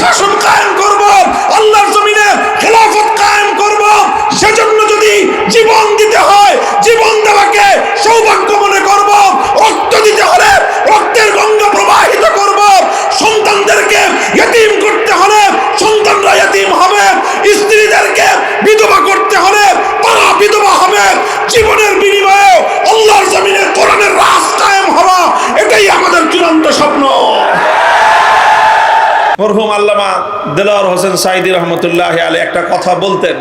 শাসন কায়েম করব, আল্লাহর জমিনে খেলাফত কায়েম করব। সেজন্য যদি জীবন দিতে হয়, জীবন দেওয়াকে সৌভাগ্য মনে করব। রক্ত দিতে হলে রক্তের গঙ্গা মরহুম আল্লামা দেলাওয়ার হোসেন সাইদি রহমতুল্লাহ আলী একটা কথা বলতেন।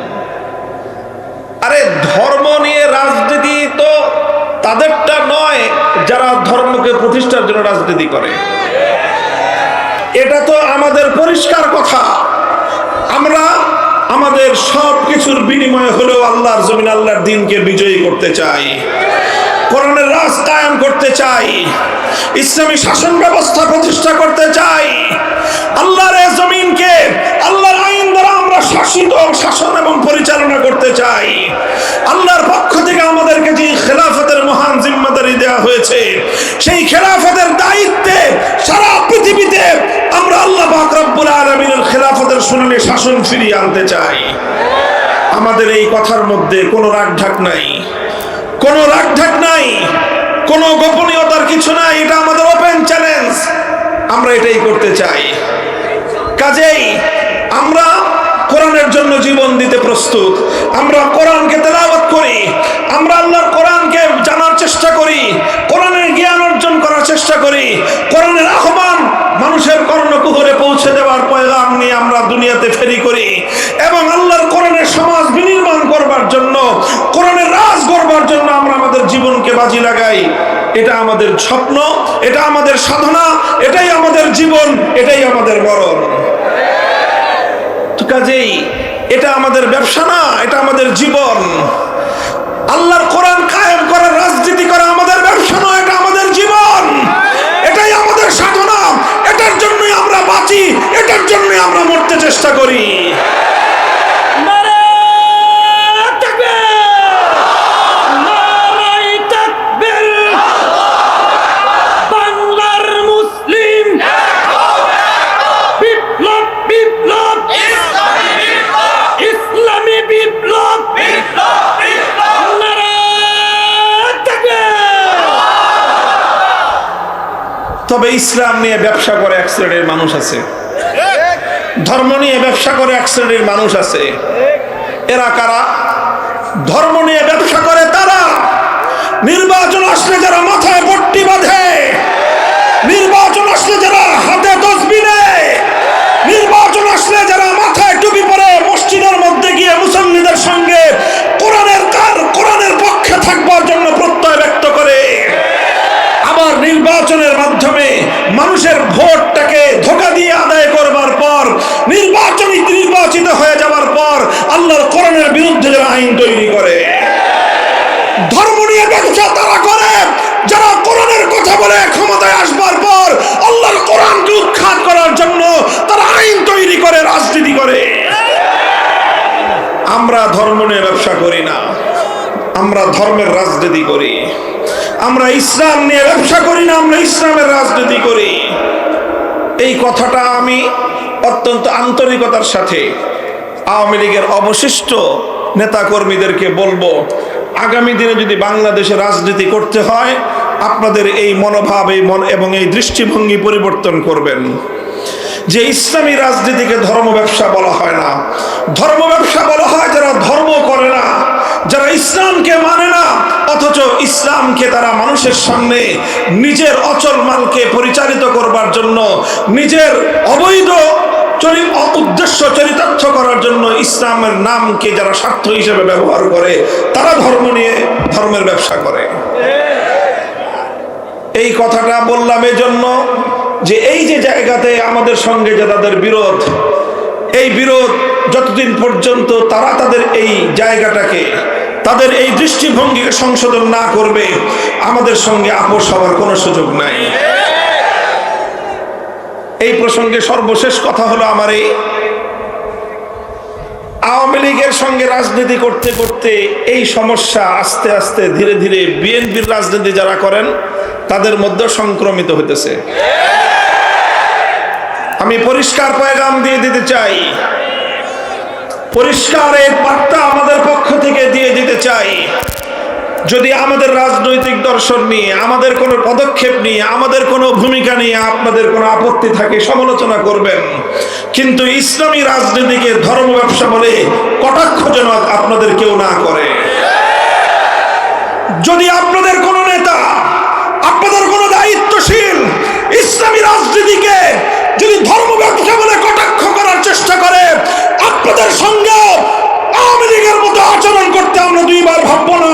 আরে ধর্ম নিয়ে রাজনীতি তো তাদেরটা নয়, যারা ধর্মকে প্রতিষ্ঠার জন্য রাজনীতি করে। এটা তো আমাদের পরিষ্কার কথা। আমরা আমাদের সব কিছুর বিনিময়ে হলেও আল্লাহর জমিন আল্লাহর দিনকে বিজয়ী করতে চাই। কোরআনের রাজ কায়েম করতে চাই, ইসলামী শাসন ব্যবস্থা প্রতিষ্ঠা করতে চাই, আল্লাহর জমিনকে আল্লাহর আইন দ্বারা আমরা শাসিত শাসন এবং পরিচালনা করতে চাই। আল্লাহর পক্ষ থেকে আমাদেরকে যে খেলাফতের মহান জিম্মাদারি দেওয়া হয়েছে, সেই খেলাফতের দায়িত্বে সারা পৃথিবীতে আমরা আল্লাহ পাক রব্বুল আলামিনের খেলাফতের শুনানি শাসন ফিরিয়ে আনতে চাই। আমাদের এই কথার মধ্যে কোনো রাগঢাক নাই। কোনো রাগঢাক নাই, কোনো গোপনীয়তার কিছু নাই, এটা আমাদের ওপেন চ্যালেঞ্জ আমরা এটাই করতে চাই। কাজেই আমরা কোরআনের জন্য জীবন দিতে প্রস্তুত। আমরা কোরআনকে তেলাওয়াত করি। আমরা আল্লাহর কোরআনকে জানার চেষ্টা করি। কোরআনের জ্ঞান অর্জন করার চেষ্টা করি। কোরআনের আহ্বান মানুষের কর্ণকুহরে পৌঁছে দেওয়ার পয়গাম নিয়ে আমরা দুনিয়াতে ফেরি করি। এবং আল্লাহর কোরআনের সমাজ বিনির্মাণ করবার জন্য কোরআনের রাজ করবার জন্য আমরা আমাদের জীবনকে বাজি লাগাই এটা আমাদের স্বপ্ন, এটা আমাদের সাধনা, এটাই আমাদের জীবন, এটাই আমাদের মরণ। কাজেই এটা আমাদের ব্যবসা না, এটা আমাদের জীবন। আল্লাহর কোরআন ইসলাম নিয়ে ব্যবসা করে এক শ্রেণির মানুষ আছে। ধর্ম নিয়ে ব্যবসা করে এক শ্রেণির মানুষ আছে। এরা কারা? ধর্ম নিয়ে ব্যবসা করে তারা। নির্বাচন আসলে যারা মাথায় পট্টি বাঁধে বলে ক্ষমতায় আসবার পর আল্লাহর কোরআনকে উৎখাত করার জন্য তারা আইন তৈরি করে, রাজনীতি করে। আমরা ধর্ম নিয়ে ব্যবসা করি না। আমরা ধর্মের রাজনীতি করি। আমরা ইসলাম নিয়ে ব্যবসা করি না, আমরা ইসলামের রাজনীতি করি। এই কথাটা আমি অত্যন্ত আন্তরিকতার সাথে আওয়ামী লীগের অবশিষ্ট নেতাকর্মীদেরকে বলব, আগামী দিনে যদি বাংলাদেশে রাজনীতি করতে হয় আপনাদের এই মনোভাব, এই মন এবং এই দৃষ্টিভঙ্গি পরিবর্তন করবেন। যে ইসলামী রাজনীতিকে ধর্ম ব্যবসা বলা হয় না। ধর্ম ব্যবসা বলা হয় যারা ধর্ম করে না, যারা ইসলামকে মানে না, অথচ ইসলামকে তারা মানুষের সামনে নিজের অচল মালকে পরিচালিত করবার জন্য, নিজের অবৈধ উদ্দেশ্য চরিতার্থ করার জন্য ইসলামের নামকে যারা স্বার্থ হিসেবে ব্যবহার করে, তারা ধর্ম নিয়ে ধর্মের ব্যবসা করে। এই কথাটা বললাম এজন্য যে এই যে জায়গাতে আমাদের সঙ্গে যে তাদের বিরোধ, এই বিরোধ যতদিন পর্যন্ত তারা তাদের এই জায়গাটাকে, তাদের এই দৃষ্টিভঙ্গিকে সংশোধন না করবে, আমাদের সঙ্গে আপোষ হওয়ার কোনো সুযোগ নাই। এই প্রসঙ্গে সর্বশেষ কথা হলো আমার এই আওয়ামী লীগের সঙ্গে রাজনীতি করতে করতে এই সমস্যা আস্তে আস্তে ধীরে ধীরে বিএনপির রাজনীতি যারা করেন, তাদের মধ্যে সংক্রমিত হইতেছে। আমি পরিষ্কার পয়গাম দিয়ে দিতে চাই। পরিষ্কার এক বার্তা আমাদের পক্ষ থেকে দিয়ে দিতে চাই। যদি আমাদের রাজনৈতিক দর্শন নিয়ে, আমাদের কোনো পদক্ষেপ নিয়ে, আমাদের কোনো ভূমিকা নিয়ে আপনাদের কোনো আপত্তি থাকে, সমালোচনা করবেন। কিন্তু ইসলামী রাজনীতিকে ধর্ম ব্যবসা বলে কটাক্ষজনক আপনাদের কেউ না করে। যদি আপনাদের কোনো নেতা, আপনাদের কোনো দায়িত্বশীল ইসলামী রাজনীতিকে যদি ধর্ম ব্যবসা বলে কটাক্ষ করার চেষ্টা করে, আপনাদের সঙ্গে আওয়ামী লীগের মতো আচরণ করতে আমরা দুইবার ভাববো না।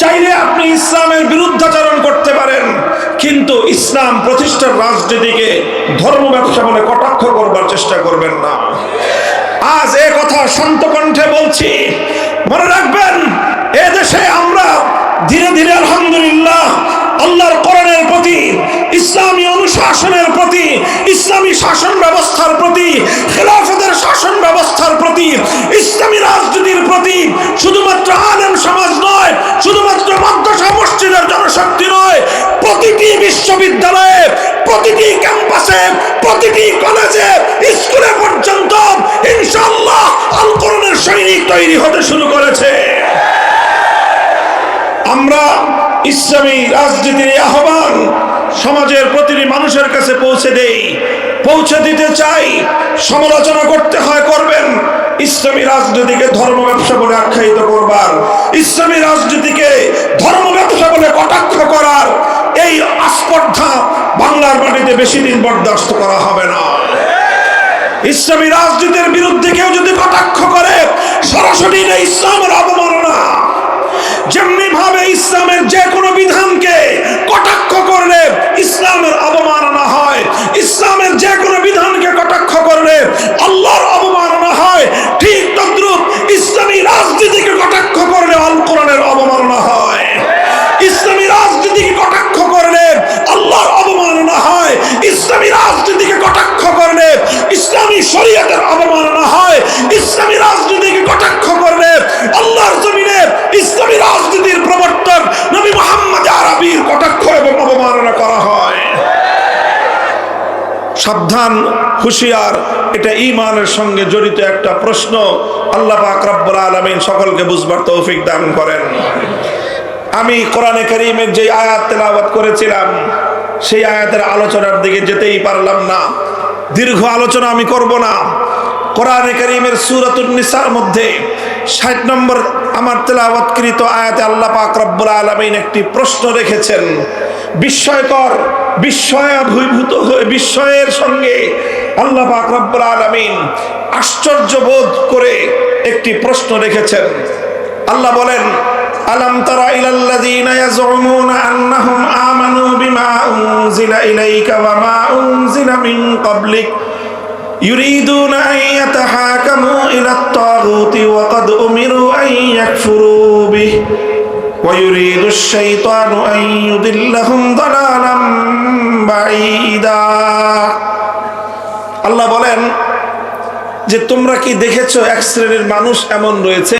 চাইলে আপনি ইসলামের বিরুদ্ধাচরণ করতে পারেন, কিন্তু ইসলাম প্রতিষ্ঠার রাজনীতিকে ধর্ম ব্যবসা বলে কটাক্ষ করবার চেষ্টা করবেন না। আজ এ কথা শান্ত কণ্ঠে বলছি, মনে রাখবেন, এ দেশে আমরা ধীরে ধীরে আলহামদুলিল্লাহ আল্লাহর কোরআনের প্রতি, ইসলামী অনুশাসনের প্রতি, ইসলামী শাসন ব্যবস্থার প্রতি, খেলাফতের শাসন ব্যবস্থার প্রতি, ইসলামী রাজনীতির বিশ্ববিদ্যালয়ে প্রতিটি ক্যাম্পাসে, প্রতিটি কলেজে, স্কুলে পর্যন্ত ইনশাআল্লাহ আল কোরআনের সৈনিক তৈরি হতে শুরু করেছে। আমরা ইসলামী রাজনীতির আহ্বান সমাজের প্রতিটি মানুষের কাছে পৌঁছে দেই, পৌঁছে দিতে চাই, সমালোচনা করতে হয়, করবেন। ইসলামী রাজনীতিকে ধর্ম ব্যবসা বলে আখ্যায়িত করবার, ইসলামী রাজনীতিকে ধর্ম ব্যবসা বলে কটাক্ষ করার এই আস্পর্ধা বাংলার মাটিতে বেশি দিন বরদাস্ত করা হবে না। ইসলামী রাজনীতির বিরুদ্ধে কেউ যদি কটাক্ষ করে, সরাসরি ইসলামের অবমাননা। যেমনি ভাবে ইসলামের যে কোনো বিধানকে কটাক্ষ করলে ইসলামের অবমাননা হয়, ইসলামের যে কোনো বিধানকে কটাক্ষ করলে আল্লাহর সাবধান, হুশিয়ার, এটা ইমানের সঙ্গে জড়িত একটা প্রশ্ন আল্লাহ আকরাবুল আলমিন সকলকে বুঝবার তৌফিক দান করেন। আমি কোরআনে করিমের যে আয়াত তেলাওয়াত করেছিলাম, সেই আয়াতের আলোচনার দিকে যেতেই পারলাম না। দীর্ঘ আলোচনা আমি করব না। কোরআনে করিমের নিসার মধ্যে ষাট নম্বর আমার তেলাবৎকৃত আয়াতে আল্লাহ পাক রব্বুল আলামিন একটি প্রশ্ন রেখেছেন। বিস্ময়কর বিস্ময়াভূত হয়ে বিস্ময়ের সঙ্গে আল্লাহ পাক রব্বুল আলামিন আশ্চর্য বোধ করে একটি প্রশ্ন রেখেছেন। আল্লাহ বলেন, আলম তারা ইলাল্লাযীনা বিমা يريدون أن يتحاكموا إلى الطاغوت وقد أمروا أن يكفروا به ويريد الشيطان أن يضلهم ضلالا بعيدا আল্লাহ বলেন যে তোমরা কি দেখেছো এক শ্রেণীর মানুষ এমন রয়েছে